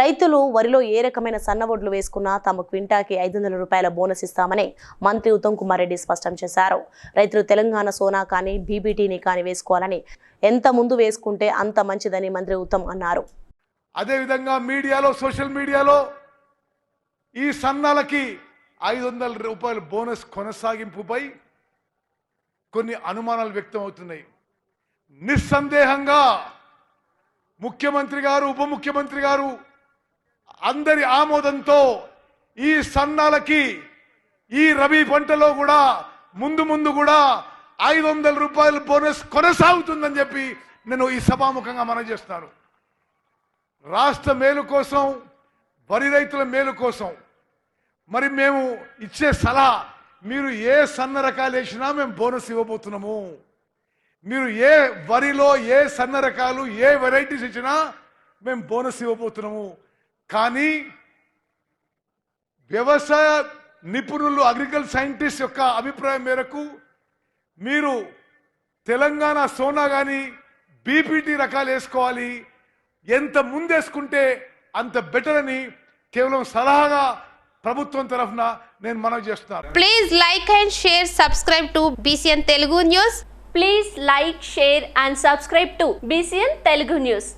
రైతులు వరిలో ఏ రకమైన సన్నవొడ్లు వేసుకున్నా తమ క్వింటాకి ఐదు వందల రూపాయల బోనస్ ఇస్తామని మంత్రి ఉత్తమ్ కుమార్ రెడ్డి స్పష్టం చేశారు. రైతులు తెలంగాణ సోనా కానీ బీబీటీని కానీ వేసుకోవాలని ఎంత ముందు వేసుకుంటే అంత మంచిదని మంత్రి ఉత్తమ్ అన్నారు. అదేవిధంగా మీడియాలో సోషల్ మీడియాలో ఈ సన్నాలకి ఐదు వందల రూపాయల బోనస్ కొనసాగింపుపై కొన్ని అనుమానాలు వ్యక్తం అవుతున్నాయి. నిస్సందేహంగా ముఖ్యమంత్రి గారు ఉప ముఖ్యమంత్రి గారు అందరి ఆమోదంతో ఈ సన్నాలకి ఈ రబీ పంటలో కూడా ముందు ముందు కూడా ఐదు వందల రూపాయల బోనస్ కొనసాగుతుందని చెప్పి నేను ఈ సభాముఖంగా మనం చేస్తున్నాను రాష్ట్ర మేలు కోసం వరి రైతుల మేలు కోసం మరి మేము ఇచ్చే సలహా మీరు ఏ సన్న రకాలు వేసినా మేము బోనస్ ఇవ్వబోతున్నాము. మీరు ఏ వరిలో ఏ సన్న రకాలు ఏ వెరైటీస్ ఇచ్చినా మేము బోనస్ ఇవ్వబోతున్నాము. కానీ వ్యవసాయ నిపుణులు అగ్రికల్చర్ సైంటిస్ట్ యొక్క అభిప్రాయం మేరకు మీరు తెలంగాణ సోనా కానీ బీపీటీ రకాలు వేసుకోవాలి ఎంత ముందేసుకుంటే అంత బెటర్ అని కేవలం సలహాగా ప్రభుత్వం తరఫున నేను మనవి చేస్తున్నాను. Please like and share subscribe to BCN Telugu news please like share and subscribe to BCN Telugu news